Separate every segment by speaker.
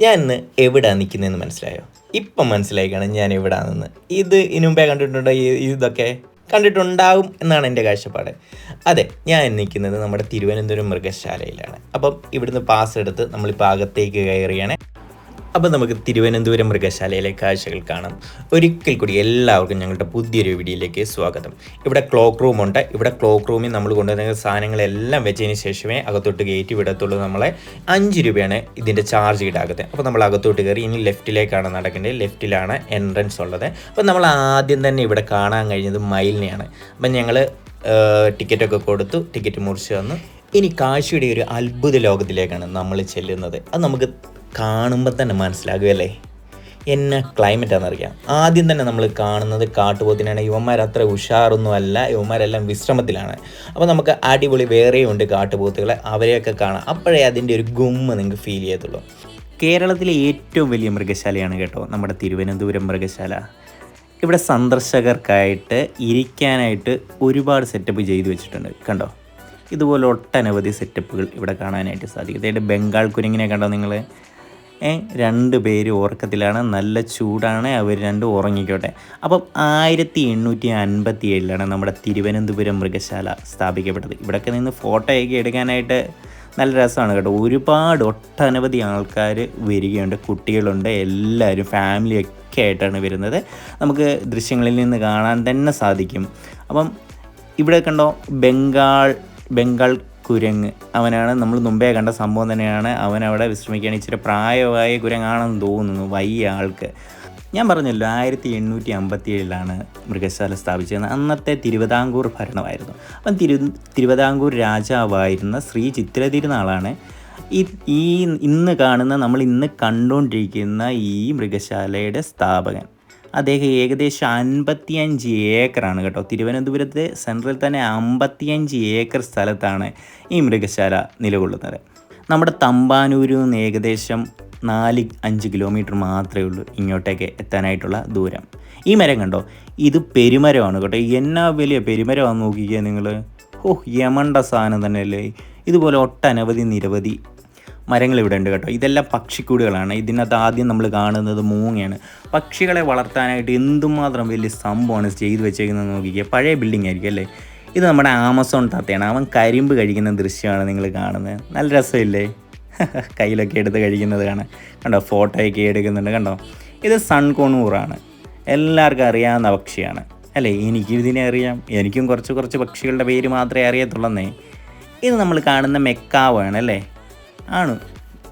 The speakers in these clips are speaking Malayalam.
Speaker 1: ഞാൻ ഇന്ന് എവിടെയാണ് നിൽക്കുന്നതെന്ന് മനസ്സിലായോ? ഇപ്പം മനസ്സിലായിക്കാണ് ഞാൻ എവിടെയാണെന്ന് ഇത് ഇനി മുമ്പേ കണ്ടിട്ടുണ്ടോ ഇതൊക്കെ? കണ്ടിട്ടുണ്ടാവും എന്നാണ് എന്റെ കാഴ്ചപ്പാട്. അതെ ഞാൻ നിൽക്കുന്നത് നമ്മുടെ തിരുവനന്തപുരം മൃഗശാലയിലാണ്. അപ്പം ഇവിടുന്ന് പാസ് എടുത്ത് നമ്മളിപ്പോൾ അകത്തേക്ക് കയറിയാണ് അപ്പോൾ നമുക്ക് തിരുവനന്തപുരം മൃഗശാലയിലെ കാഴ്ചകൾ കാണാം. ഒരിക്കൽ കൂടി എല്ലാവർക്കും ഞങ്ങളുടെ പുതിയൊരു വീഡിയോയിലേക്ക് സ്വാഗതം. ഇവിടെ ക്ലോക്ക് റൂമുണ്ട് ഇവിടെ ക്ലോക്ക് റൂമിൽ നമ്മൾ കൊണ്ടുവരുന്ന സാധനങ്ങളെല്ലാം വെച്ചതിന് ശേഷമേ അകത്തോട്ട് കയറ്റി വിടത്തുള്ളൂ നമ്മളെ. അഞ്ച് രൂപയാണ് ഇതിന്റെ ചാർജ് ഈടാക്കുന്നത്. അപ്പോൾ നമ്മൾ അകത്തോട്ട് കയറി ഇനി ലെഫ്റ്റിലേക്കാണ് നടക്കേണ്ടത്. ലെഫ്റ്റിലാണ് എൻട്രൻസ് ഉള്ളത്. അപ്പോൾ നമ്മൾ ആദ്യം തന്നെ ഇവിടെ കാണാൻ കഴിഞ്ഞത് മയിലിനെയാണ്. അപ്പം ഞങ്ങൾ ടിക്കറ്റൊക്കെ കൊടുത്തു. ടിക്കറ്റ് മുറിച്ച് വന്നു. ഇനി കാഴ്ചയുടെ ഒരു അത്ഭുത ലോകത്തിലേക്കാണ് നമ്മൾ ചെല്ലുന്നത്. അത് നമുക്ക് കാണുമ്പോൾ തന്നെ മനസ്സിലാകുമല്ലേ എന്നെ ക്ലൈമറ്റ് ആണെന്നറിയാം. ആദ്യം തന്നെ നമ്മൾ കാണുന്നത് കാട്ടുപോത്തിനാണ്. യുവന്മാർ അത്ര ഉഷാറൊന്നും അല്ല യുവന്മാരെല്ലാം വിശ്രമത്തിലാണ്. അപ്പോൾ നമുക്ക് അടിപൊളി വേറെയുണ്ട് കാട്ടുപോത്തുകളെ. അവരെയൊക്കെ കാണാം. അപ്പോഴേ അതിന്റെ ഒരു ഗുമ്മ നിങ്ങൾക്ക് ഫീൽ ചെയ്യത്തുള്ളൂ. കേരളത്തിലെ ഏറ്റവും വലിയ മൃഗശാലയാണ് കേട്ടോ നമ്മുടെ തിരുവനന്തപുരം മൃഗശാല. ഇവിടെ സന്ദർശകർക്കായിട്ട് ഇരിക്കാനായിട്ട് ഒരുപാട് സെറ്റപ്പ് ചെയ്തു വെച്ചിട്ടുണ്ട്. കണ്ടോ? ഇതുപോലെ ഒട്ടനവധി സെറ്റപ്പുകൾ ഇവിടെ കാണാനായിട്ട് സാധിക്കും. അതായത് ബംഗാൾ കുരങ്ങിനെ കണ്ടോ നിങ്ങൾ രണ്ട് പേര് ഉറക്കത്തിലാണ്. നല്ല ചൂടാണ്. അവർ രണ്ടും ഉറങ്ങിക്കോട്ടെ. അപ്പം ആയിരത്തി എണ്ണൂറ്റി അൻപത്തി ഏഴിലാണ് നമ്മുടെ തിരുവനന്തപുരം മൃഗശാല സ്ഥാപിക്കപ്പെട്ടത്. ഇവിടെയൊക്കെ നിന്ന് ഫോട്ടോയൊക്കെ എടുക്കാനായിട്ട് നല്ല രസമാണ് കേട്ടോ. ഒരുപാട് ഒട്ടനവധി ആൾക്കാർ വരികയുണ്ട് കുട്ടികളുണ്ട്. എല്ലാവരും ഫാമിലിയൊക്കെ ആയിട്ടാണ് വരുന്നത്. നമുക്ക് ദൃശ്യങ്ങളിൽ നിന്ന് കാണാൻ തന്നെ സാധിക്കും. അപ്പം ഇവിടെ കണ്ടോ? ബംഗാൾ ബംഗാൾ കുരങ്ങ്. അവനാണ് നമ്മൾ മുമ്പേ കണ്ട സംഭവം തന്നെയാണ്. അവൻ അവിടെ വിശ്രമിക്കുകയാണ്. ഇച്ചിരി പ്രായമായ കുരങ്ങാണെന്ന് തോന്നുന്നു വയ്യ ആൾക്ക്. ഞാൻ പറഞ്ഞല്ലോ ആയിരത്തി എണ്ണൂറ്റി അമ്പത്തി ഏഴിലാണ് മൃഗശാല സ്ഥാപിച്ചത്. അന്നത്തെ തിരുവിതാംകൂർ ഭരണമായിരുന്നു. അപ്പം തിരു തിരുവിതാംകൂർ രാജാവായിരുന്ന ശ്രീ ചിത്ര തിരുനാളാണ് ഈ ഈ ഇന്ന് കാണുന്ന നമ്മൾ ഇന്ന് കണ്ടുകൊണ്ടിരിക്കുന്ന ഈ മൃഗശാലയുടെ സ്ഥാപകൻ. അദ്ദേഹം ഏകദേശം അൻപത്തിയഞ്ച് ഏക്കറാണ് കേട്ടോ. തിരുവനന്തപുരത്ത് സെൻട്രൽ തന്നെ അമ്പത്തിയഞ്ച് ഏക്കർ സ്ഥലത്താണ് ഈ മൃഗശാല നിലകൊള്ളുന്നത്. നമ്മുടെ തമ്പാനൂരിൽ നിന്ന് ഏകദേശം നാല് അഞ്ച് കിലോമീറ്റർ മാത്രമേ ഉള്ളൂ ഇങ്ങോട്ടേക്ക് എത്താനായിട്ടുള്ള ദൂരം. ഈ മരം കണ്ടോ? ഇത് പെരുമരമാണ് കേട്ടോ. എന്നാ വലിയ പെരുമരമാണെന്ന് നോക്കിക്കുക നിങ്ങൾ ഓഹ് യമണ്ട സാധനം തന്നെയല്ലേ? ഇതുപോലെ ഒട്ടനവധി നിരവധി മരങ്ങൾ ഇവിടെ ഉണ്ട് കേട്ടോ. ഇതെല്ലാം പക്ഷിക്കൂടുകളാണ്. ഇതിനകത്ത് ആദ്യം നമ്മൾ കാണുന്നത് മൂങ്ങയാണ്. പക്ഷികളെ വളർത്താനായിട്ട് എന്തുമാത്രം വലിയ സംഭവമാണ് ചെയ്തു വെച്ചേക്കുന്നത് നോക്കിക്കുക പഴയ ബിൽഡിംഗ് ആയിരിക്കും അല്ലേ? ഇത് നമ്മുടെ ആമസോൺ തത്തയാണ്. അവൻ കരിമ്പ് കഴിക്കുന്ന ദൃശ്യമാണ് നിങ്ങൾ കാണുന്നത്. നല്ല രസമില്ലേ? കയ്യിലൊക്കെ എടുത്ത് കഴിക്കുന്നത് കാണാൻ. കണ്ടോ? ഫോട്ടോയൊക്കെ എടുക്കുന്നുണ്ട്. കണ്ടോ? ഇത് സൺകോണൂറാണ് എല്ലാവർക്കും അറിയാവുന്ന പക്ഷിയാണ്. അല്ലേ? എനിക്കും ഇതിനെ അറിയാം. എനിക്കും കുറച്ച് കുറച്ച് പക്ഷികളുടെ പേര് മാത്രമേ അറിയത്തുള്ളന്നേ. ഇത് നമ്മൾ കാണുന്ന മെക്കാവാണ് അല്ലേ? ആണ്.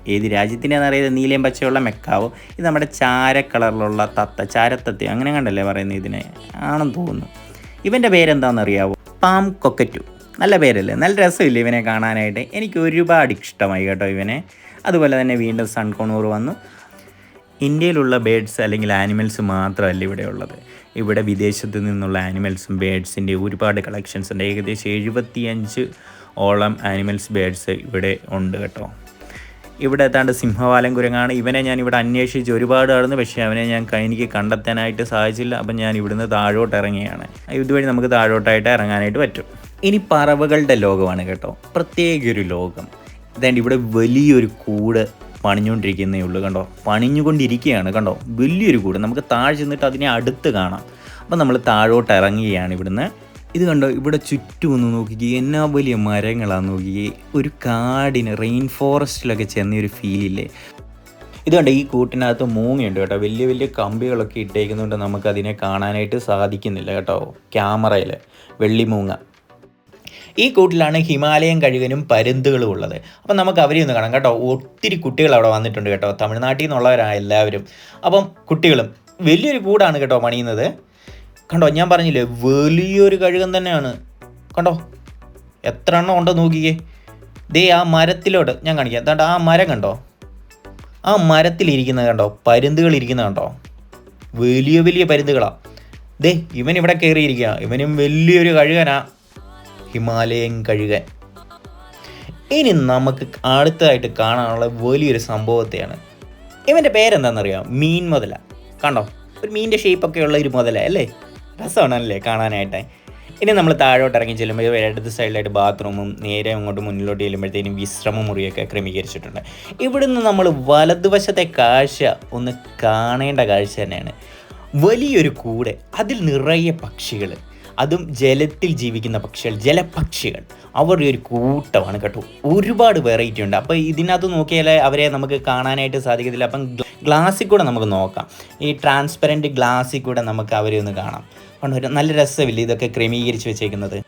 Speaker 1: ഏത് രാജ്യത്തിന്റെയാണെന്ന് അറിയാതെ നീലയും പച്ചയുള്ള മെക്കാവോ? ഇത് നമ്മുടെ ചാര കളറിലുള്ള തത്ത ചാരത്തത്തി അങ്ങനെ കണ്ടല്ലേ പറയുന്നത് ഇതിനെ? ആണെന്ന് തോന്നുന്നു. ഇവന്റെ പേരെന്താണെന്ന് അറിയാവോ പാം കൊക്കറ്റു. നല്ല പേരല്ലേ? നല്ല രസമില്ല ഇവനെ കാണാനായിട്ട്? എനിക്ക് ഒരുപാട് ഇഷ്ടമായി കേട്ടോ ഇവനെ. അതുപോലെ തന്നെ വീണ്ടും സൺകോണൂർ വന്നു. ഇന്ത്യയിലുള്ള ബേഡ്സ് അല്ലെങ്കിൽ ആനിമൽസ് മാത്രമല്ല ഇവിടെ ഉള്ളത്. ഇവിടെ വിദേശത്ത് നിന്നുള്ള ആനിമൽസും ബേഡ്സിന്റെ ഒരുപാട് കളക്ഷൻസ് ഉണ്ട്. ഏകദേശം എഴുപത്തിയഞ്ച് ഓളം ആനിമൽസ് ബേഡ്സ് ഇവിടെ ഉണ്ട് കേട്ടോ. ഇവിടെ എത്താണ്ട് സിംഹവാലം കുരങ്ങാണ്. ഇവനെ ഞാൻ ഇവിടെ അന്വേഷിച്ച് ഒരുപാട് നടന്നു പക്ഷേ അവനെ ഞാൻ എനിക്ക് കണ്ടെത്താനായിട്ട് സാധിച്ചില്ല. അപ്പം ഞാൻ ഇവിടുന്ന് താഴോട്ട് ഇറങ്ങിയാണ്. ഇതുവഴി നമുക്ക് താഴോട്ടായിട്ട് ഇറങ്ങാനായിട്ട് പറ്റും. ഇനി പറവകളുടെ ലോകമാണ് കേട്ടോ. പ്രത്യേക ഒരു ലോകം. അതായത് ഇവിടെ വലിയൊരു കൂട് പണിഞ്ഞുകൊണ്ടിരിക്കുന്നേ ഉള്ളൂ കണ്ടോ. പണിഞ്ഞുകൊണ്ടിരിക്കുകയാണ് കണ്ടോ. വലിയൊരു കൂട്. നമുക്ക് താഴെ ചെന്നിട്ട് അതിനെ അടുത്ത് കാണാം. അപ്പം നമ്മൾ താഴോട്ട് ഇറങ്ങുകയാണ് ഇവിടുന്ന്. ഇത് കണ്ടോ? ഇവിടെ ചുറ്റും ഒന്ന് നോക്കിക്കേ. എന്നാ വലിയ മരങ്ങളാണ് നോക്കിക്കേ. ഒരു കാടിന് റെയിൻ ഫോറസ്റ്റിലൊക്കെ ചെന്ന ഒരു ഫീലില്ലേ ഇത് കണ്ടോ? ഈ കൂട്ടിനകത്ത് മൂങ്ങയുണ്ട് കേട്ടോ. വലിയ വലിയ കമ്പികളൊക്കെ ഇട്ടേക്കുന്നുണ്ട് നമുക്കതിനെ കാണാനായിട്ട് സാധിക്കുന്നില്ല കേട്ടോ. ക്യാമറയിൽ വെള്ളിമൂങ്ങ ഈ കൂട്ടിലാണ് ഹിമാലയം കഴുകനും പരുന്തുകളും ഉള്ളത്. അപ്പം നമുക്ക് അവരെ ഒന്ന് കാണാം കേട്ടോ. ഒത്തിരി കുട്ടികൾ അവിടെ വന്നിട്ടുണ്ട് കേട്ടോ. തമിഴ്നാട്ടിൽ നിന്നുള്ളവരാണ് എല്ലാവരും. അപ്പം കുട്ടികളും വലിയൊരു കൂടാണ് കേട്ടോ പണിയുന്നത്. കണ്ടോ ഞാൻ പറഞ്ഞില്ലേ വലിയൊരു കഴുകൻ തന്നെയാണ്. കണ്ടോ എത്ര എണ്ണം ഉണ്ടോ നോക്കിക്കേ. ദേ ആ മരത്തിലോട്ട് ഞാൻ കാണിക്കാം. എന്താണ്ട് ആ മരം കണ്ടോ? ആ മരത്തിലിരിക്കുന്നത് കണ്ടോ പരുന്തുകൾ ഇരിക്കുന്നത് കണ്ടോ? വലിയ വലിയ പരുന്തുകളാ. ദേ ഇവൻ ഇവിടെ കയറിയിരിക്കുക ഇവനും വലിയൊരു കഴുകനാ. ഹിമാലയൻ കഴുകൻ. ഇനി നമുക്ക് അടുത്തതായിട്ട് കാണാനുള്ള വലിയൊരു സംഭവത്തെയാണ്. ഇവന്റെ പേരെന്താണെന്നറിയാം മീൻ മുതല. കണ്ടോ? ഒരു മീനിന്റെ ഷേപ്പൊക്കെ ഉള്ള ഒരു മുതല അല്ലേ? രസമാണല്ലേ കാണാനായിട്ട്. ഇനി നമ്മൾ താഴോട്ട് ഇറങ്ങി ചെല്ലുമ്പോൾ ഇടത് സൈഡിലായിട്ട് ബാത്റൂമും നേരെ അങ്ങോട്ട് മുന്നിലോട്ട് ചെല്ലുമ്പോഴത്തേനും വിശ്രമ മുറിയൊക്കെ ക്രമീകരിച്ചിട്ടുണ്ട്. ഇവിടുന്ന് നമ്മൾ വലതുവശത്തെ കാഴ്ച ഒന്ന് കാണേണ്ട കാഴ്ച തന്നെയാണ്. വലിയൊരു കൂടെ അതിൽ നിറയെ പക്ഷികൾ അതും ജലത്തിൽ ജീവിക്കുന്ന പക്ഷികൾ ജലപക്ഷികൾ അവരുടെ ഒരു കൂട്ടമാണ് കേട്ടോ. ഒരുപാട് വെറൈറ്റി ഉണ്ട്. അപ്പോൾ ഇതിനകത്ത് നോക്കിയാൽ അവരെ നമുക്ക് കാണാനായിട്ട് സാധിക്കത്തില്ല. അപ്പം ഗ്ലാസ്സിൽ കൂടെ നമുക്ക് നോക്കാം. ഈ ട്രാൻസ്പെറന്റ് ഗ്ലാസ്സിൽ കൂടെ നമുക്ക് അവരെ ഒന്ന് കാണാം. ഒരു നല്ല രസമില്ല ഇതൊക്കെ ക്രമീകരിച്ച് വെച്ചേക്കുന്നത്?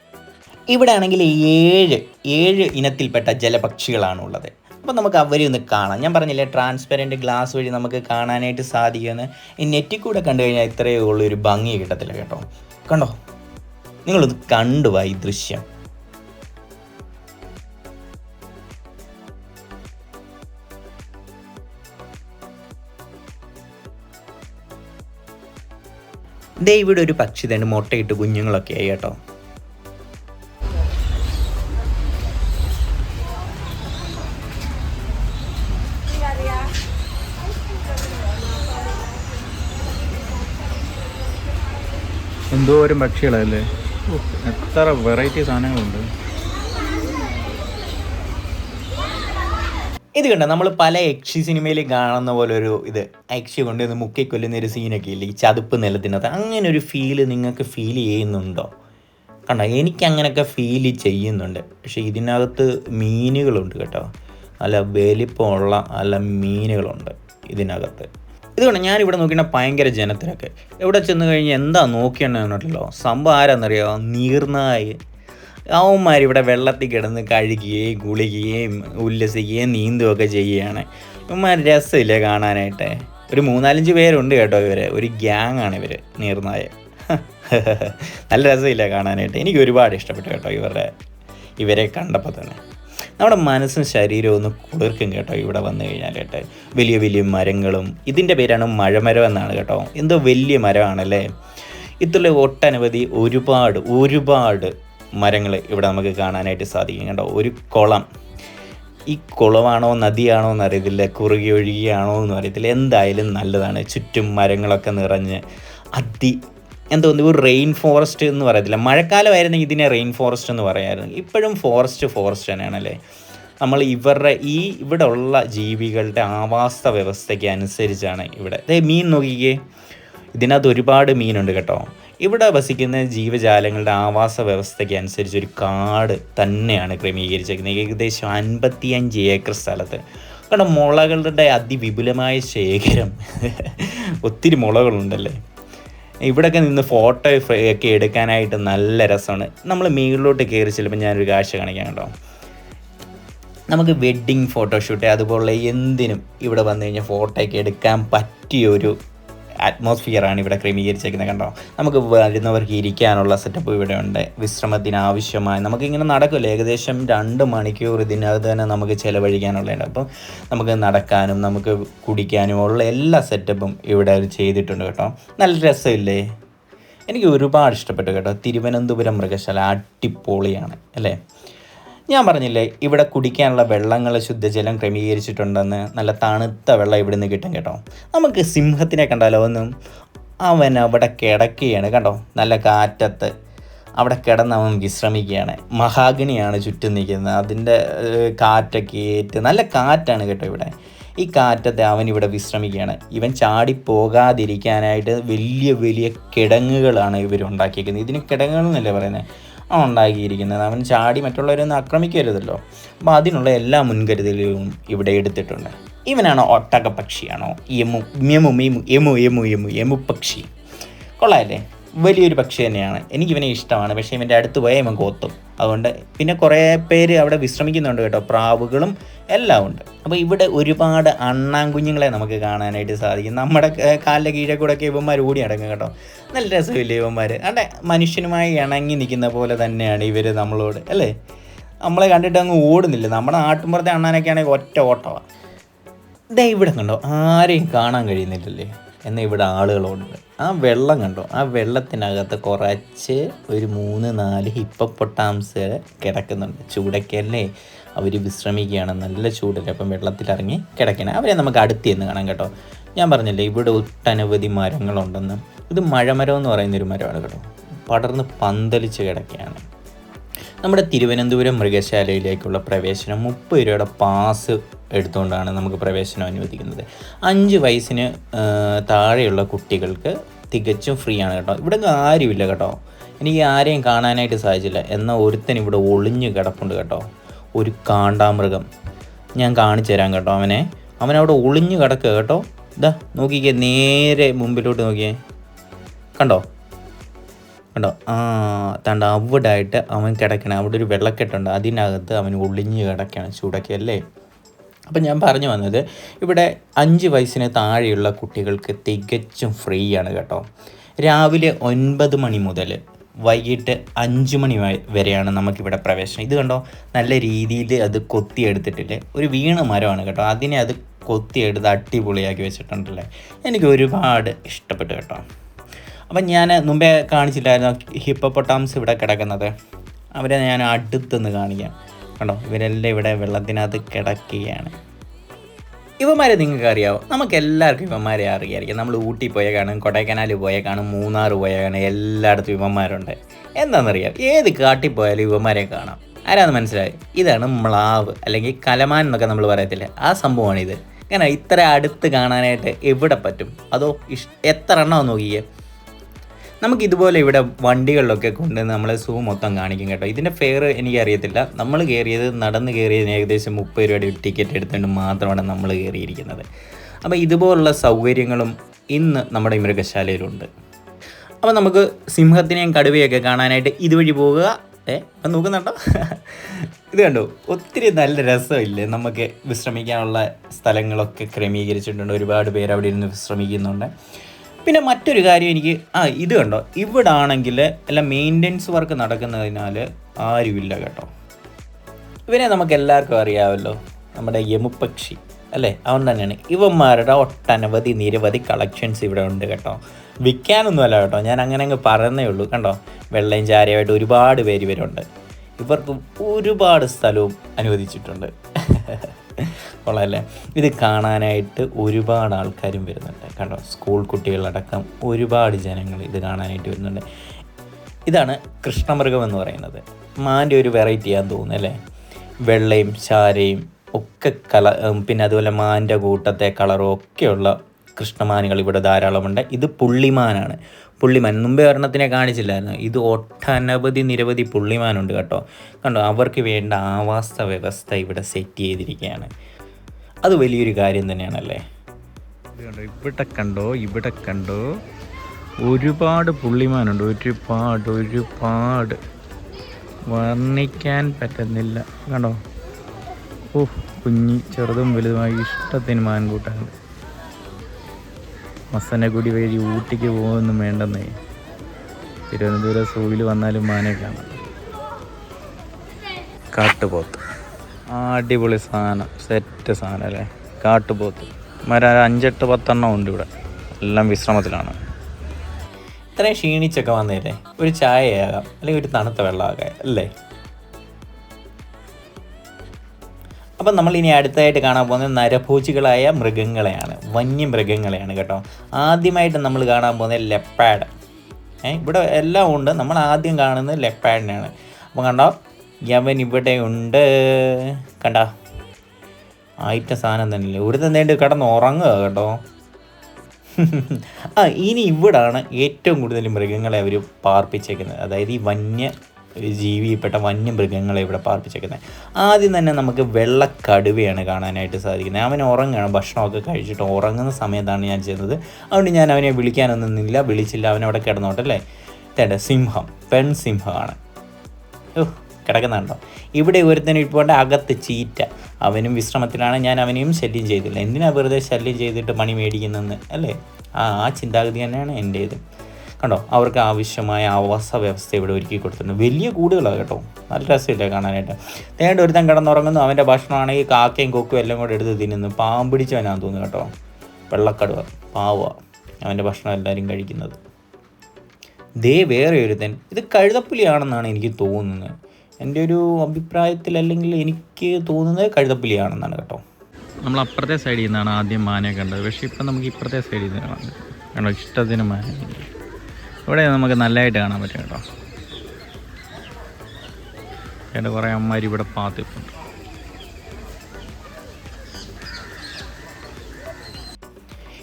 Speaker 1: ഇവിടെ ആണെങ്കിൽ ഏഴ് ഏഴ് ഇനത്തിൽപ്പെട്ട ജലപക്ഷികളാണ് ഉള്ളത് അപ്പോൾ നമുക്ക് അവരെ ഒന്ന് കാണാം. ഞാൻ പറഞ്ഞില്ലേ ട്രാൻസ്പെറന്റ് ഗ്ലാസ് വഴി നമുക്ക് കാണാനായിട്ട് സാധിക്കുമെന്ന്. ഈ നെറ്റിൽ കൂടെ കണ്ടു കഴിഞ്ഞാൽ ഇത്രയേ ഉള്ളൂ ഒരു ഭംഗി കിട്ടത്തില്ല കേട്ടോ. കണ്ടോ? നിങ്ങളൊന്ന് കണ്ടുവാ ഈ ദൃശ്യം. ദേ ഇവിടെ ഒരു പക്ഷി തന്നെ മുട്ടയിട്ട് കുഞ്ഞുങ്ങളൊക്കെ ആയി കേട്ടോ.
Speaker 2: എന്തോരം പക്ഷികളല്ലേ? എത്ര വെറൈറ്റി സാധനങ്ങളുണ്ട്.
Speaker 1: ഇത് കണ്ട? നമ്മൾ പല യക്ഷി സിനിമയിൽ കാണുന്ന പോലെ ഒരു ഇത്. യക്ഷി കൊണ്ട് ഇത് മുക്കി കൊല്ലുന്ന ഒരു സീനൊക്കെ ഇല്ല ഈ ചതുപ്പ് നിലത്തിനകത്ത്. അങ്ങനെ ഒരു ഫീൽ നിങ്ങൾക്ക് ഫീൽ ചെയ്യുന്നുണ്ടോ? കണ്ടോ? എനിക്ക് അങ്ങനെയൊക്കെ ഫീൽ ചെയ്യുന്നുണ്ട്. പക്ഷേ ഇതിനകത്ത് മീനുകളുണ്ട് കേട്ടോ. നല്ല വലിപ്പമുള്ള നല്ല മീനുകളുണ്ട് ഇതിനകത്ത്. ഇതുകൊണ്ട് ഞാനിവിടെ നോക്കിയാൽ ഭയങ്കര ജനത്തിരക്ക് എവിടെ ചെന്ന് കഴിഞ്ഞാൽ എന്താ നോക്കിയെന്നുണ്ടല്ലോ സംഭവം ആരാന്നറിയോ? നീർനായ്. അവന്മാരിവിടെ വെള്ളത്തിൽ കിടന്ന് കഴുകുകയും കുളിക്കുകയും ഉല്ലസിക്കുകയും നീന്തുകയൊക്കെ ചെയ്യുകയാണ്. ഇവന്മാർ രസമില്ലേ കാണാനായിട്ട്? ഒരു മൂന്നാലഞ്ച് പേരുണ്ട് കേട്ടോ ഇവർ ഒരു ഗ്യാങ് ആണ് ഇവർ നീർനായ. നല്ല രസമില്ല കാണാനായിട്ട്? എനിക്ക് ഒരുപാട് ഇഷ്ടപ്പെട്ടു കേട്ടോ ഇവരുടെ ഇവരെ കണ്ടപ്പോൾ തന്നെ. നമ്മുടെ മനസ്സും ശരീരവും ഒന്ന് കുളിർക്കും കേട്ടോ ഇവിടെ വന്നു കഴിഞ്ഞാൽ കേട്ടോ വലിയ വലിയ മരങ്ങളും ഇതിന്റെ പേരാണ് മഴമരം എന്നാണ് കേട്ടോ. എന്തോ വലിയ മരമാണല്ലേ? ഇതുള്ള ഒട്ടനവധി ഒരുപാട് ഒരുപാട് മരങ്ങൾ ഇവിടെ നമുക്ക് കാണാനായിട്ട് സാധിക്കും. കേട്ടോ ഒരു കുളം. ഈ കുളമാണോ നദിയാണോ എന്ന് അറിയത്തില്ല കുറുകി ഒഴുകിയാണോ എന്ന് അറിയത്തില്ല. എന്തായാലും നല്ലതാണ്. ചുറ്റും മരങ്ങളൊക്കെ നിറഞ്ഞ് അതി എന്തോ ഒരു റെയിൻ ഫോറസ്റ്റ് എന്ന് പറയത്തില്ല. മഴക്കാലമായിരുന്നെങ്കിൽ ഇതിനെ റെയിൻ ഫോറസ്റ്റ് എന്ന് പറയാമായിരുന്നു ഇപ്പോഴും ഫോറസ്റ്റ് ഫോറസ്റ്റ് തന്നെയാണല്ലേ നമ്മൾ ഇവരുടെ ഈ ഇവിടെ ഉള്ള ജീവികളുടെ ആവാസ വ്യവസ്ഥയ്ക്ക് അനുസരിച്ചാണ് ഇവിടെ. മീൻ നോക്കിക്കേ. ഇതിനകത്ത് ഒരുപാട് മീനുണ്ട് കേട്ടോ. ഇവിടെ വസിക്കുന്ന ജീവജാലങ്ങളുടെ ആവാസ വ്യവസ്ഥയ്ക്ക് അനുസരിച്ച് ഒരു കാട് തന്നെയാണ് ക്രമീകരിച്ചിരിക്കുന്നത് ഏകദേശം അൻപത്തിയഞ്ച് ഏക്കർ സ്ഥലത്ത്. കാരണം മുളകളുടെ അതിവിപുലമായ ശേഖരം. ഒത്തിരി മുളകളുണ്ടല്ലേ? ഇവിടെയൊക്കെ നിന്ന് ഫോട്ടോ ഒക്കെ എടുക്കാനായിട്ട് നല്ല രസമാണ്. നമ്മൾ മേളിലോട്ട് കയറി ചെല്ലുമ്പോൾ ഞാനൊരു കാഴ്ച കാണിക്കാം കേട്ടോ. നമുക്ക് വെഡ്ഡിങ് ഫോട്ടോഷൂട്ട് അതുപോലെ എന്തിനും ഇവിടെ വന്നു കഴിഞ്ഞാൽ ഫോട്ടോയൊക്കെ എടുക്കാൻ പറ്റിയ ഒരു അറ്റ്മോസ്ഫിയറാണ് ഇവിടെ ക്രമീകരിച്ചേക്കുന്നത് കണ്ടോ? നമുക്ക് വരുന്നവർക്ക് ഇരിക്കാനുള്ള സെറ്റപ്പ് ഇവിടെ ഉണ്ട്. വിശ്രമത്തിന് ആവശ്യമായ നമുക്കിങ്ങനെ നടക്കില്ല. ഏകദേശം രണ്ട് മണിക്കൂർ ഇതിനകത്ത് തന്നെ നമുക്ക് ചിലവഴിക്കാനുള്ളതുണ്ട്. അപ്പം നമുക്ക് നടക്കാനും നമുക്ക് കുടിക്കാനും ഉള്ള എല്ലാ സെറ്റപ്പും ഇവിടെ ചെയ്തിട്ടുണ്ട് കേട്ടോ. നല്ല രസമില്ലേ? എനിക്ക് ഒരുപാട് ഇഷ്ടപ്പെട്ടു കേട്ടോ. തിരുവനന്തപുരം മൃഗശാല അടിപൊളിയാണ് അല്ലേ? ഞാൻ പറഞ്ഞില്ലേ ഇവിടെ കുടിക്കാനുള്ള വെള്ളങ്ങൾ ശുദ്ധജലം ക്രമീകരിച്ചിട്ടുണ്ടെന്ന് നല്ല തണുത്ത വെള്ളം ഇവിടെ നിന്ന് കിട്ടും കേട്ടോ. നമുക്ക് സിംഹത്തിനെ കണ്ടാലോ ഒന്നും? അവൻ അവിടെ കിടക്കുകയാണ് കണ്ടോ? നല്ല കാറ്റത്ത്. അവിടെ കിടന്ന് അവൻ വിശ്രമിക്കുകയാണ്. മഹാഗണിയാണ് ചുറ്റും നിൽക്കുന്നത്. അതിന്റെ കാറ്റൊക്കെ ഏറ്റ് നല്ല കാറ്റാണ് കേട്ടോ ഇവിടെ. ഈ കാറ്റത്തെ അവൻ ഇവിടെ വിശ്രമിക്കുകയാണ്. ഇവൻ ചാടി പോകാതിരിക്കാനായിട്ട് വലിയ വലിയ കിടങ്ങുകളാണ് ഇവർ ഉണ്ടാക്കിയിരിക്കുന്നത് ഇതിന് കിടങ്ങുകൾ എന്നല്ലേ പറയുന്നത്? ഉണ്ടാക്കിയിരിക്കുന്നത് അവൻ ചാടി മറ്റുള്ളവരൊന്നും ആക്രമിക്കരുതല്ലോ അപ്പോൾ അതിനുള്ള എല്ലാ മുൻകരുതലുകളും ഇവിടെ എടുത്തിട്ടുണ്ട് ഇവനാണോ ഒട്ടക പക്ഷിയാണോ യമു യമു യമു യമു യമു യമു പക്ഷി കൊള്ളാമല്ലേ വലിയൊരു പക്ഷി തന്നെയാണ്. എനിക്കിവനെ ഇഷ്ടമാണ്. പക്ഷേ ഇവന്റെ അടുത്ത് പോയാൽ ഇവൻ കോത്തും. അതുകൊണ്ട് പിന്നെ കുറേ പേര് അവിടെ വിശ്രമിക്കുന്നുണ്ട് കേട്ടോ. പ്രാവുകളും എല്ലാം ഉണ്ട്. അപ്പോൾ ഇവിടെ ഒരുപാട് അണ്ണാൻകുഞ്ഞുങ്ങളെ നമുക്ക് കാണാനായിട്ട് സാധിക്കും. നമ്മുടെ കാലിലെ കീഴെ ഒക്കെ ഇവന്മാർ ഓടി അടങ്ങും കേട്ടോ. നല്ല രസമില്ലേ ഇവന്മാർ അവിടെ മനുഷ്യനുമായി ഇണങ്ങി നിൽക്കുന്ന പോലെ തന്നെയാണ് ഇവർ നമ്മളോട് അല്ലേ? നമ്മളെ കണ്ടിട്ട് അങ്ങ് ഓടുന്നില്ല. നമ്മുടെ നാട്ടിൻപുറത്തെ അണ്ണാനൊക്കെ ആണെങ്കിൽ ഒറ്റ ഓട്ടമാണ് ദേ ഇവിടെ കണ്ടോ? ആരെയും കാണാൻ കഴിയുന്നില്ലല്ലേ? എന്നാൽ ഇവിടെ ആളുകളുണ്ട് ആ വെള്ളം കണ്ടോ? ആ വെള്ളത്തിനകത്ത് കുറച്ച് ഒരു മൂന്ന് നാല് ഹിപ്പപ്പൊട്ടാംസ് കിടക്കുന്നുണ്ട്. ചൂടൊക്കെയല്ലേ? അവർ വിശ്രമിക്കുകയാണ്. നല്ല ചൂടല്ലേ? അപ്പം വെള്ളത്തിലിറങ്ങി കിടക്കണം. അവരെ നമുക്ക് അടുത്ത് എന്ന് കാണാം കേട്ടോ. ഞാൻ പറഞ്ഞില്ലേ ഇവിടെ ഒട്ടനവധി മരങ്ങളുണ്ടെന്ന്. ഇത് മഴമരം എന്ന് പറയുന്ന ഒരു മരമാണ് കേട്ടോ. പടർന്ന് പന്തലിച്ച് കിടക്കുകയാണ്. നമ്മുടെ തിരുവനന്തപുരം മൃഗശാലയിലേക്കുള്ള പ്രവേശനം മുപ്പത് രൂപയുടെ പാസ് എടുത്തുകൊണ്ടാണ് നമുക്ക് പ്രവേശനം അനുവദിക്കുന്നത്. അഞ്ച് വയസ്സിന് താഴെയുള്ള കുട്ടികൾക്ക് തികച്ചും ഫ്രീ ആണ് കേട്ടോ. ഇവിടെ ആരുമില്ല കേട്ടോ. എനിക്ക് ആരെയും കാണാനായിട്ട് സാധിച്ചില്ല. എന്നാൽ ഒരുത്തൻ ഇവിടെ ഒളിഞ്ഞു കിടപ്പുണ്ട് കേട്ടോ. ഒരു കാണ്ടാമൃഗം. ഞാൻ കാണിച്ചു തരാം കേട്ടോ അവനെ. അവനവിടെ ഒളിഞ്ഞു കിടക്കുക കേട്ടോ. ഇതാ നോക്കിക്കേ നേരെ മുമ്പിലോട്ട് നോക്കിയേ. കണ്ടോ? കണ്ടോ? ആ തണ്ട അവിടെ ആയിട്ട് അവൻ കിടക്കണം. അവിടെ ഒരു വെള്ളക്കെട്ടുണ്ട്. അതിനകത്ത് അവൻ ഒളിഞ്ഞ് കിടക്കണം ചൂടൊക്കെ അല്ലേ? അപ്പം ഞാൻ പറഞ്ഞു വന്നത് ഇവിടെ അഞ്ച് വയസ്സിന് താഴെയുള്ള കുട്ടികൾക്ക് തികച്ചും ഫ്രീ ആണ് കേട്ടോ. രാവിലെ ഒൻപത് മണി മുതൽ വൈകിട്ട് അഞ്ച് മണി വരെയാണ് നമുക്കിവിടെ പ്രവേശനം. ഇത് കണ്ടോ? നല്ല രീതിയിൽ അത് കൊത്തിയെടുത്തിട്ടില്ലേ? ഒരു വീണ മരമാണ് കേട്ടോ. അതിനെ അത് കൊത്തിയെടുത്ത് അടിപൊളിയാക്കി വെച്ചിട്ടുണ്ടല്ലേ? എനിക്ക് ഒരുപാട് ഇഷ്ടപ്പെട്ടു കേട്ടോ. അപ്പം ഞാൻ മുമ്പേ കാണിച്ചില്ലായിരുന്നു ഹിപ്പോപ്പൊട്ടാംസ് ഇവിടെ കിടക്കുന്നത്? അവരെ ഞാൻ അടുത്തുനിന്ന് കാണിക്കാം. കണ്ടോ? ഇവരെല്ലാം ഇവിടെ വെള്ളത്തിനകത്ത് കിടക്കുകയാണ്. ഇവന്മാരെ നിങ്ങൾക്ക് അറിയാവോ? നമുക്ക് എല്ലാവർക്കും ഇവന്മാരെ അറിയായിരിക്കും. നമ്മൾ ഊട്ടി പോയ കാണും കൊടൈക്കനാൽ പോയ കാണും മൂന്നാർ പോയ കാണും എല്ലായിടത്തും ഇവന്മാരുണ്ട്. എന്താണെന്നറിയാം ഏത് കാട്ടിൽ പോയാലും ഇവന്മാരെ കാണാം. ആരാന്ന് മനസ്സിലായി? ഇതാണ് മ്ലാവ് അല്ലെങ്കിൽ കലമാൻ എന്നൊക്കെ നമ്മൾ പറയത്തില്ലേ? ആ സംഭവമാണിത്. കാരണം ഇത്ര അടുത്ത് കാണാനായിട്ട് എവിടെ പറ്റും? അതോ ഇഷ് എത്ര എണ്ണം നോക്കിയേ? നമുക്ക് ഇതുപോലെ ഇവിടെ വണ്ടികളിലൊക്കെ കൊണ്ട് നമ്മൾ സൂ മൊത്തം കാണിക്കും കേട്ടോ. ഇതിന്റെ ഫെയർ എനിക്കറിയത്തില്ല. നമ്മൾ കയറിയത് നടന്ന് കയറിയതിന് ഏകദേശം മുപ്പത് രൂപയുടെ ടിക്കറ്റ് എടുത്തുകൊണ്ട് മാത്രമാണ് നമ്മൾ കയറിയിരിക്കുന്നത്. അപ്പോൾ ഇതുപോലുള്ള സൗകര്യങ്ങളും ഇന്ന് നമ്മുടെ മൃഗശാലയിലുണ്ട്. അപ്പോൾ നമുക്ക് സിംഹത്തിനെയും കടുവയൊക്കെ കാണാനായിട്ട് ഇതുവഴി പോവുക. ഏ നോക്കുന്നുണ്ടോ? ഇത് കണ്ടോ? ഒത്തിരി നല്ല രസമില്ലേ? നമുക്ക് വിശ്രമിക്കാനുള്ള സ്ഥലങ്ങളൊക്കെ ക്രമീകരിച്ചിട്ടുണ്ട്. ഒരുപാട് പേര് അവിടെ ഇരുന്ന് വിശ്രമിക്കുന്നുണ്ട്. പിന്നെ മറ്റൊരു കാര്യം എനിക്ക് ആ ഇത് കണ്ടോ? ഇവിടെ ആണെങ്കിൽ എല്ലാം മെയിന്റെനൻസ് വർക്ക് നടക്കുന്നതിനാൽ ആരുമില്ല കേട്ടോ. ഇവനെ നമുക്ക് എല്ലാവർക്കും അറിയാമല്ലോ നമ്മുടെ യമുപക്ഷി അല്ലേ? അവൻ തന്നെയാണ്. ഇവന്മാരുടെ ഒട്ടനവധി നിരവധി കളക്ഷൻസ് ഇവിടെ ഉണ്ട് കേട്ടോ. വിൽക്കാനൊന്നുമല്ല കേട്ടോ ഞാൻ അങ്ങനെ അങ്ങ് പറയുന്നേ ഉള്ളൂ. കണ്ടോ? വെള്ളയും ചാരയായിട്ട് ഒരുപാട് പേര് ഇവരുണ്ട്. ഇവർക്ക് ഒരുപാട് സ്ഥലവും അനുവദിച്ചിട്ടുണ്ട്. കൊള്ളാമല്ലേ ഇത് കാണാനായിട്ട് ഒരുപാട് ആൾക്കാരും വരുന്നുണ്ട്. കണ്ടോ? സ്കൂൾ കുട്ടികളടക്കം ഒരുപാട് ജനങ്ങൾ ഇത് കാണാനായിട്ട് വരുന്നുണ്ട്. ഇതാണ് കൃഷ്ണമൃഗം എന്ന് പറയുന്നത്. മാന്റെ ഒരു വെറൈറ്റിയാന്ന് തോന്നുന്നു അല്ലേ? വെള്ളയും ചാരയും ഒക്കെ കല പിന്നെ അതുപോലെ മാന്റെ കൂട്ടത്തെ കളറും ഒക്കെയുള്ള കൃഷ്ണമാനുകൾ ഇവിടെ ധാരാളമുണ്ട്. ഇത് പുള്ളിമാനാണ്. പുള്ളിമാൻ മുമ്പേ ഒരെണ്ണത്തിനെ കാണിച്ചില്ലായിരുന്നു. ഇത് ഒട്ടനവധി നിരവധി പുള്ളിമാനുണ്ട് കേട്ടോ. കണ്ടോ അവർക്ക് വേണ്ട ആവാസ വ്യവസ്ഥ ഇവിടെ സെറ്റ് ചെയ്തിരിക്കുകയാണ്. അത് വലിയൊരു കാര്യം തന്നെയാണല്ലേ?
Speaker 2: ഇവിടെ കണ്ടോ ഇവിടെ കണ്ടോ. ഒരുപാട് പുള്ളിമാനുണ്ട്. ഒരുപാട് ഒരുപാട്. വർണിക്കാൻ പറ്റുന്നില്ല. കണ്ടോ? ഓ കുഞ്ഞി ചെറുതും വലുതുമായി ഇഷ്ടത്തിന് മാൻകൂട്ടാണ്. മസനഗുടി വഴി ഊട്ടിക്ക് പോകുമെന്നും വേണ്ടെന്നേ. തിരുവനന്തപുരം സൂവിൽ വന്നാലും മാനെ കാണാം. കാട്ടുപോത്ത്. അടിപൊളി സാധനം സെറ്റ് സാധനം അല്ലേ? കാട്ടുപോത്ത്. മര അഞ്ചെട്ട് പത്തെണ്ണം ഉണ്ട് ഇവിടെ. എല്ലാം വിശ്രമത്തിലാണ്.
Speaker 1: ഇത്രയും ക്ഷീണിച്ചൊക്കെ വന്നേരെ. ഒരു ചായയാകാം അല്ലെങ്കിൽ ഒരു തണുത്ത വെള്ളമാകാം അല്ലേ? അപ്പം നമ്മൾ ഇനി അടുത്തായിട്ട് കാണാൻ പോകുന്നത് നരഭോജികളായ മൃഗങ്ങളെയാണ് വന്യമൃഗങ്ങളെയാണ് കേട്ടോ. ആദ്യമായിട്ട് നമ്മൾ കാണാൻ പോകുന്നത് ലെപ്പാഡ്. ഇവിടെ എല്ലാം ഉണ്ട്. നമ്മൾ ആദ്യം കാണുന്നത് ലെപ്പാഡിനെയാണ്. അപ്പം കണ്ടോ? യവൻ ഇവിടെ ഉണ്ട്. കണ്ടോ? ആയിട്ട സാധനം തന്നെയല്ലേ? ഒരു തന്നേണ്ട് കിടന്ന് ഉറങ്ങുക കേട്ടോ. ആ ഇനി ഇവിടാണ് ഏറ്റവും കൂടുതൽ മൃഗങ്ങളെ അവർ പാർപ്പിച്ചേക്കുന്നത്. അതായത് ഈ വന്യ ജീവിയിൽപ്പെട്ട വന്യമൃഗങ്ങളെ ഇവിടെ പാർപ്പിച്ചേക്കുന്നത് ആദ്യം തന്നെ നമുക്ക് വെള്ളക്കടുവയാണ് കാണാനായിട്ട് സാധിക്കുന്നത്. അവൻ ഉറങ്ങുകയാണ് ഭക്ഷണമൊക്കെ കഴിച്ചിട്ട് ഉറങ്ങുന്ന സമയത്താണ് ഞാൻ ചെയ്യുന്നത് അതുകൊണ്ട് ഞാൻ അവനെ വിളിക്കാനൊന്നും നിന്നില്ല വിളിച്ചില്ല അവനവിടെ കിടന്നോട്ടല്ലേ? തേണ്ട സിംഹം പെൺ സിംഹമാണ്. ഓ കിടക്കുന്നുണ്ടോ? ഇവിടെ ഒരുത്തനും ഇപ്പോൾ അകത്ത് ചീറ്റ. അവനും വിശ്രമത്തിലാണ് ഞാൻ അവനെയും ശല്യം ചെയ്തില്ല. എന്തിനാണ് വെറുതെ ശല്യം ചെയ്തിട്ട് പണി മേടിക്കുന്നതെന്ന് അല്ലേ? ആ ആ ചിന്താഗതി തന്നെയാണ് എന്റേത് കണ്ടോ? അവർക്ക് ആവശ്യമായ ആവാസ വ്യവസ്ഥ ഇവിടെ ഒരുക്കി കൊടുത്തിട്ടുണ്ട്. വലിയ കൂടുകളാണ് കേട്ടോ. നല്ല രസമില്ല കാണാനായിട്ട്. നേരിട്ട് ഒരുത്തൻ കിടന്നുറങ്ങുന്നു. അവന്റെ ഭക്ഷണമാണെങ്കിൽ കാക്കയും കൊക്കും എല്ലാം കൂടെ എടുത്ത് തിന്നുന്നു. പാമ്പ് പിടിച്ചവനാന്ന് തോന്നുന്നു കേട്ടോ. വെള്ളക്കടുവ. പാവ. അവന്റെ ഭക്ഷണം എല്ലാവരും കഴിക്കുന്നത്. ദേ വേറെ ഒരുത്തൻ. ഇത് കഴുതപ്പുലിയാണെന്നാണ് എനിക്ക് തോന്നുന്നത്. എന്റെ ഒരു അഭിപ്രായത്തിൽ അല്ലെങ്കിൽ എനിക്ക് തോന്നുന്നത് കഴുതപ്പുലിയാണെന്നാണ് കേട്ടോ.
Speaker 2: നമ്മൾ അപ്പുറത്തെ സൈഡിൽ നിന്നാണ് ആദ്യം മാനെ കണ്ടത്. പക്ഷേ ഇപ്പം നമുക്ക് ഇപ്പുറത്തെ സൈഡിൽ നിന്ന് കാണാം കണ്ടോ ഇഷ്ടത്തിന് മാന ഇവിടെ നമുക്ക് നല്ലതായിട്ട് കാണാൻ പറ്റും കേട്ടോ. എന്റെ കുറേ അമ്മമാർ ഇവിടെ പാത്തിപ്പുണ്ട്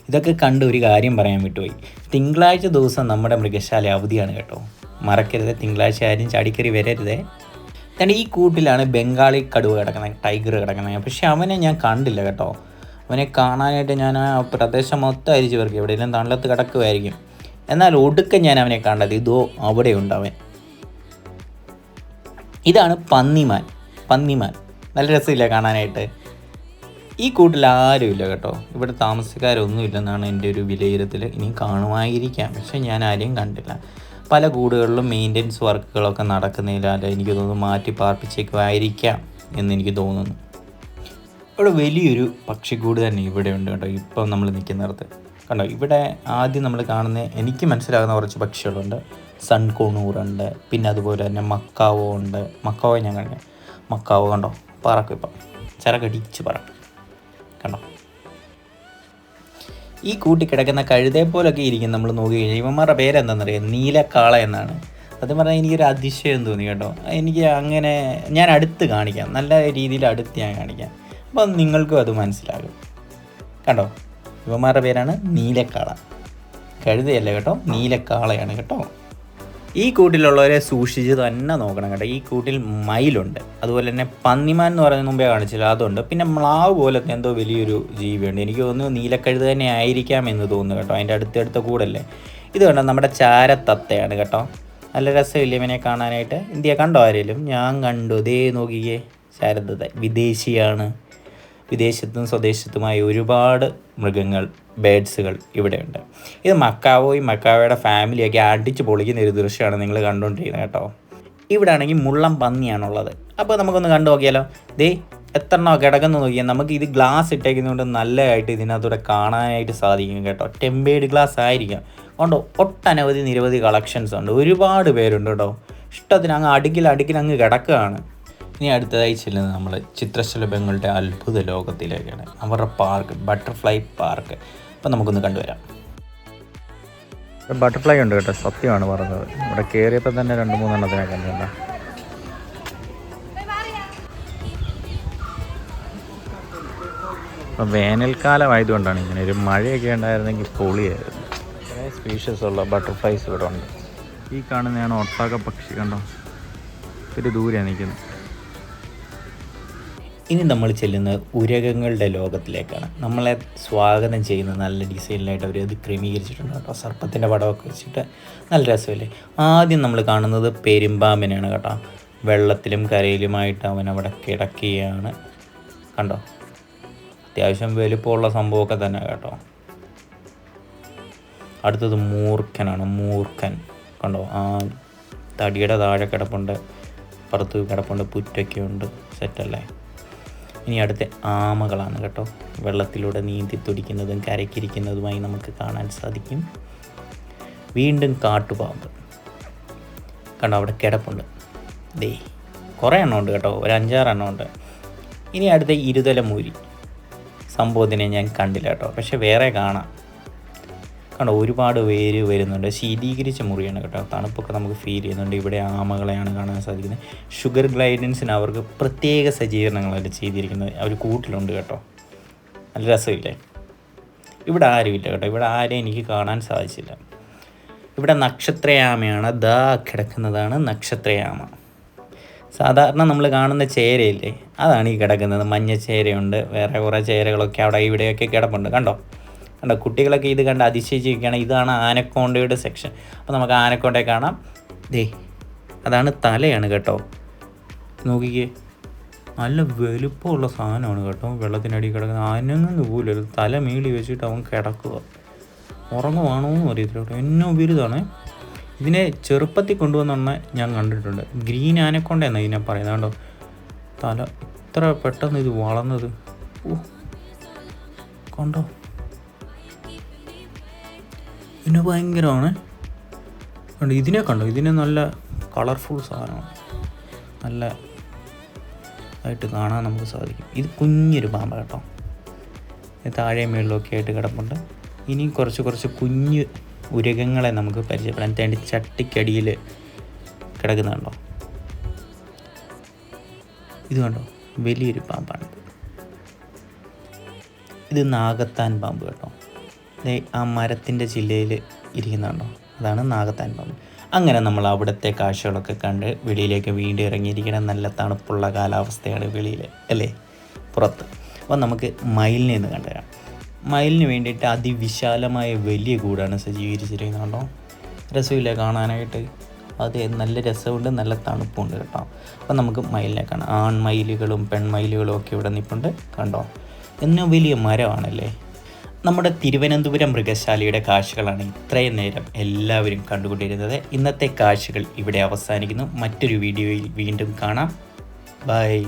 Speaker 1: ഇതൊക്കെ കണ്ട് ഒരു കാര്യം പറയാൻ വിട്ടുപോയി. തിങ്കളാഴ്ച ദിവസം നമ്മുടെ മൃഗശാല അവധിയാണ് കേട്ടോ. മറക്കരുത് തിങ്കളാഴ്ച ആരും ചാടിക്കറി വരരുതേ. തന്നെ ഈ കൂട്ടിലാണ് ബംഗാളി കടുവ കിടക്കുന്നത് ടൈഗർ കിടക്കുന്നത്. പക്ഷെ അവനെ ഞാൻ കണ്ടില്ല കേട്ടോ. അവനെ കാണാനായിട്ട് ഞാൻ ആ പ്രദേശം മൊത്തം അരിച്ചു പേർക്ക് എവിടെയെങ്കിലും തണലത്ത് കിടക്കുമായിരിക്കും എന്നാൽ ഒടുക്കം ഞാൻ അവനെ കണ്ടത് ഇതോ അവിടെയുണ്ട് അവൻ. ഇതാണ് പന്നിമാൻ. പന്നിമാൻ. നല്ല രസമില്ല കാണാനായിട്ട്. ഈ കൂട്ടിൽ ആരുമില്ല കേട്ടോ. ഇവിടെ താമസക്കാരൊന്നും ഇല്ലെന്നാണ് എന്റെ ഒരു വിലയിരുത്തൽ ഇനി കാണുമായിരിക്കാം. പക്ഷെ ഞാൻ ആരെയും കണ്ടില്ല. പല കൂടുകളിലും മെയിന്റെനൻസ് വർക്കുകളൊക്കെ നടക്കുന്നില്ല എനിക്ക് തോന്നുന്നു മാറ്റി പാർപ്പിച്ചേക്കുമായിരിക്കാം എന്ന് എനിക്ക് തോന്നുന്നു. ഇവിടെ വലിയൊരു പക്ഷിക്കൂട് തന്നെ ഇവിടെ ഉണ്ട് കേട്ടോ. ഇപ്പം നമ്മൾ നിൽക്കുന്നിടത്ത്. കണ്ടോ ഇവിടെ ആദ്യം നമ്മൾ കാണുന്ന എനിക്ക് മനസ്സിലാകുന്ന കുറച്ച് പക്ഷികളുണ്ട്. സൺകോണൂറുണ്ട് പിന്നെ അതുപോലെ തന്നെ മക്കാവോ ഉണ്ട് മക്കാവോ ഞാൻ കണ്ടു. മക്കാവോ കണ്ടോ? പറക്കും ഇപ്പം. ചിറകടിച്ച് പറക്കും കണ്ടോ? ഈ കൂട്ടിക്കിടക്കുന്ന കഴുതേ പോലൊക്കെ ഇരിക്കും നമ്മൾ നോക്കി കഴിഞ്ഞാൽ ഇവന്മാരുടെ പേരെന്താണെന്നറിയാം? നീലക്കാള എന്നാണ്. അത് പറഞ്ഞാൽ എനിക്കൊരു അതിശയം തോന്നി കേട്ടോ. എനിക്ക് അങ്ങനെ ഞാൻ അടുത്ത് കാണിക്കാം. നല്ല രീതിയിൽ അടുത്ത് ഞാൻ കാണിക്കാം. അപ്പം നിങ്ങൾക്കും അത് മനസ്സിലാകും. കണ്ടോ? ഇവന്മാരുടെ പേരാണ് നീലക്കാള. കഴുതയല്ല കേട്ടോ നീലക്കാളയാണ് കേട്ടോ. ഈ കൂട്ടിലുള്ളവരെ സൂക്ഷിച്ച് തന്നെ നോക്കണം കേട്ടോ. ഈ കൂട്ടിൽ മയിലുണ്ട്. അതുപോലെ തന്നെ പന്നിമാൻ എന്ന് പറയുന്ന മുമ്പേ കാണിച്ചില്ല അതുണ്ട്. പിന്നെ മ്ലാവ് പോലത്തെ എന്തോ വലിയൊരു ജീവിയുണ്ട്. എനിക്ക് തോന്നുന്നു നീലക്കഴുത തന്നെ ആയിരിക്കാം എന്ന് തോന്നുന്നു കേട്ടോ. അതിന്റെ അടുത്തടുത്ത കൂടല്ലേ. ഇത് കണ്ടോ നമ്മുടെ ചാരത്തത്തയാണ് കേട്ടോ. നല്ല രസമില്ല കാണാനായിട്ട്? ഇന്ത്യ കണ്ടോ ആരെങ്കിലും ഞാൻ കണ്ടു. ദേ നോക്കിയേ ചാരത്തത്തെ വിദേശിയാണ്. വിദേശത്തും സ്വദേശത്തുമായി ഒരുപാട് മൃഗങ്ങൾ ബേഡ്സുകൾ ഇവിടെയുണ്ട്. ഇത് മക്കാവോയും മക്കാവോയുടെ ഫാമിലിയൊക്കെ അടിച്ച് പൊളിക്കുന്ന ഒരു ദൃശ്യമാണ് നിങ്ങൾ കണ്ടുകൊണ്ടിരിക്കുന്നത് കേട്ടോ. ഇവിടെ ആണെങ്കിൽ മുള്ളം പന്നിയാണുള്ളത്. അപ്പോൾ നമുക്കൊന്ന് കണ്ടു നോക്കിയാലോ. ദേ എത്ര കിടക്കുന്ന കിടക്കുന്നു നോക്കിയാൽ നമുക്ക് ഇത് ഗ്ലാസ് ഇട്ടേക്കുന്നതുകൊണ്ട് നല്ലതായിട്ട് ഇതിനകത്തൂടെ കാണാനായിട്ട് സാധിക്കും കേട്ടോ. ടെമ്പേഡ് ഗ്ലാസ് ആയിരിക്കും. അതുകൊണ്ട് ഒട്ടനവധി നിരവധി കളക്ഷൻസ് ഉണ്ട്. ഒരുപാട് പേരുണ്ട് കേട്ടോ. ഇഷ്ടത്തിന് അങ്ങ് അടുക്കിൽ അടുക്കിൽ അങ്ങ് കിടക്കുകയാണ്. ഇനി അടുത്തതായി ചെല്ലുന്നത് നമ്മൾ ചിത്രശലഭങ്ങളുടെ അത്ഭുത ലോകത്തിലേക്കാണ്. അവരുടെ പാർക്ക് ബട്ടർഫ്ലൈ പാർക്ക്. അപ്പം നമുക്കൊന്ന് കണ്ടുവരാം.
Speaker 2: ബട്ടർഫ്ലൈ ഉണ്ട് കേട്ടോ സത്യമാണ് പറഞ്ഞത്. ഇവിടെ കയറിയപ്പോൾ തന്നെ രണ്ട് മൂന്നെണ്ണത്തിനെ കണ്ടിട്ടുണ്ട്. ഇപ്പം വേനൽക്കാലമായതുകൊണ്ടാണ് ഇങ്ങനെ ഒരു മഴയൊക്കെ ഉണ്ടായിരുന്നെങ്കിൽ പൊളിയായിരുന്നു. കുറേ സ്പീഷ്യസ് ഉള്ള ബട്ടർഫ്ലൈസ് ഇവിടെ ഉണ്ട്. ഈ കാണുന്നതാണ് ഒട്ടാക പക്ഷി കണ്ടോ? ഒത്തിരി ദൂരെയാണ് നിൽക്കുന്നത്.
Speaker 1: ഇനി നമ്മൾ ചെല്ലുന്നത് ഉരകങ്ങളുടെ ലോകത്തിലേക്കാണ്. നമ്മളെ സ്വാഗതം ചെയ്യുന്ന നല്ല ഡിസൈനിലായിട്ട് അവർ അത് ക്രമീകരിച്ചിട്ടുണ്ട് കേട്ടോ. സർപ്പത്തിന്റെ പടമൊക്കെ വെച്ചിട്ട് നല്ല രസമല്ലേ? ആദ്യം നമ്മൾ കാണുന്നത് പെരുമ്പാമ്പിനെയാണ് കേട്ടോ. വെള്ളത്തിലും കരയിലുമായിട്ട് അവൻ അവിടെ കിടക്കുകയാണ്. കണ്ടോ? അത്യാവശ്യം വലുപ്പമുള്ള സംഭവമൊക്കെ തന്നെ കേട്ടോ. അടുത്തത് മൂർഖനാണ്. മൂർഖൻ. കണ്ടോ? ആ തടിയുടെ താഴെ കിടപ്പുണ്ട്. പുറത്ത് കിടപ്പുണ്ട്. പുറ്റൊക്കെ ഉണ്ട് സെറ്റല്ലേ? ഇനി അടുത്ത ആമകളാണ് കേട്ടോ. വെള്ളത്തിലൂടെ നീന്തി തുടിക്കുന്നതും കരക്കിരിക്കുന്നതുമായി നമുക്ക് കാണാൻ സാധിക്കും. വീണ്ടും കാട്ടുപാമ്പ്. കണ്ടോ അവിടെ കിടപ്പുണ്ട്. ദേ കുറേ എണ്ണം ഉണ്ട് കേട്ടോ. ഒരു അഞ്ചാറ് എണ്ണം ഉണ്ട്. ഇനി അടുത്ത ഇരുതല മൂരി. സംഭവത്തിനെ ഞാൻ കണ്ടില്ല കേട്ടോ. പക്ഷെ വേറെ കാണാം. കണ്ടോ ഒരുപാട് പേര് വരുന്നുണ്ട്. ശീതീകരിച്ച മുറിയാണ് കേട്ടോ. തണുപ്പൊക്കെ നമുക്ക് ഫീൽ ചെയ്യുന്നുണ്ട്. ഇവിടെ ആമകളെയാണ് കാണാൻ സാധിക്കുന്നത്. ഷുഗർ ഗ്ലൈഡൻസിന് അവർക്ക് പ്രത്യേക സജ്ജീകരണങ്ങളായിട്ട് ചെയ്തിരിക്കുന്നത് അവർ കൂട്ടിലുണ്ട് കേട്ടോ. നല്ല രസമില്ലേ? ഇവിടെ ആരുമില്ല കേട്ടോ. ഇവിടെ ആരെയും എനിക്ക് കാണാൻ സാധിച്ചില്ല. ഇവിടെ നക്ഷത്രയാമയാണ്. ദാ കിടക്കുന്നതാണ് നക്ഷത്രയാമ. സാധാരണ നമ്മൾ കാണുന്ന ചേരയില്ലേ? അതാണ് ഈ കിടക്കുന്നത്. മഞ്ഞ ചേരയുണ്ട്. വേറെ കുറേ ചേരകളൊക്കെ അവിടെ ഇവിടെയൊക്കെ കിടപ്പുണ്ട്. കണ്ടോ? കണ്ടോ കുട്ടികളൊക്കെ ഇത് കണ്ട് അതിശയിച്ചിരിക്കുകയാണ്. ഇതാണ് ആനക്കോണ്ടയുടെ സെക്ഷൻ അപ്പോൾ നമുക്ക് ആനക്കോണ്ടയെ കാണാം. ദേ അതാണ് തലയാണ് കേട്ടോ. നോക്കിക്കേ നല്ല വലുപ്പമുള്ള സാധനമാണ് കേട്ടോ. വെള്ളത്തിനടി കിടക്കുന്ന അനങ്ങുന്നു പോലും തല മീളി വെച്ചിട്ട് അവൻ കിടക്കുക. ഉറങ്ങുവാണോ എന്ന് അറിയത്തില്ല കേട്ടോ. എന്നോ വലുതാണ് ഇതിനെ ചെറുപ്പത്തിൽ കൊണ്ടുവന്നെ ഞാൻ കണ്ടിട്ടുണ്ട്. ഗ്രീൻ ആനക്കൊണ്ട എന്നാണ് ഇതിനെ പറയുന്നത് കണ്ടോ? തല ഇത്ര പെട്ടെന്ന് ഇത് വളർന്നത്. ഓ കണ്ടോ? ഇതിന് ഭയങ്കരമാണ്. കണ്ടോ ഇതിനെ കണ്ടോ? ഇതിനെ നല്ല കളർഫുൾ സാധനമാണ്. നല്ല ആയിട്ട് കാണാൻ നമുക്ക് സാധിക്കും. ഇത് കുഞ്ഞൊരു പാമ്പ് കേട്ടോ. താഴെ മേളിലൊക്കെ ആയിട്ട് കിടപ്പുണ്ട്. ഇനി കുറച്ച് കുറച്ച് കുഞ്ഞ് ഉരകങ്ങളെ നമുക്ക് പരിചയപ്പെടാൻ തേണ്ടി ചട്ടിക്കടിയിൽ കിടക്കുന്നുണ്ടോ ഇത് കണ്ടോ? വലിയൊരു പാമ്പാണിത്. ഇത് നാഗത്താൻ പാമ്പ് കേട്ടോ. ആ മരത്തിന്റെ ചില്ലയിൽ ഇരിക്കുന്നുണ്ടോ? അതാണ് നാഗത്താൻ അങ്ങനെ നമ്മൾ അവിടുത്തെ കാഴ്ചകളൊക്കെ കണ്ട് വെളിയിലേക്ക് വീണ്ടും ഇറങ്ങിയിരിക്കണം. നല്ല തണുപ്പുള്ള കാലാവസ്ഥയാണ് വെളിയിൽ അല്ലേ? പുറത്ത്. അപ്പോൾ നമുക്ക് മയിലിനെ ഒന്ന് കണ്ടുവരാം. മയിലിന് വേണ്ടിയിട്ട് അതിവിശാലമായ വലിയ കൂടാണ് സജ്ജീകരിച്ചിരിക്കുന്നത് കണ്ടോ രസമില്ല കാണാനായിട്ട്. അത് നല്ല രസമുണ്ട് നല്ല തണുപ്പുണ്ട് കേട്ടോ. അപ്പോൾ നമുക്ക് മയിലിനെ കാണാം. ആൺമയിലുകളും പെൺമയിലുകളും ഒക്കെ ഇവിടെ നിൽപ്പുണ്ട്. കണ്ടോ? എന്നും വലിയ മരമാണല്ലേ? നമ്മുടെ തിരുവനന്തപുരം മൃഗശാലയുടെ കാഴ്ചകളാണ് ഇത്രയും നേരം എല്ലാവരും കണ്ടുകൊണ്ടിരുന്നത്. ഇന്നത്തെ കാഴ്ചകൾ ഇവിടെ അവസാനിക്കുന്നു. മറ്റൊരു വീഡിയോയിൽ വീണ്ടും കാണാം. ബൈ.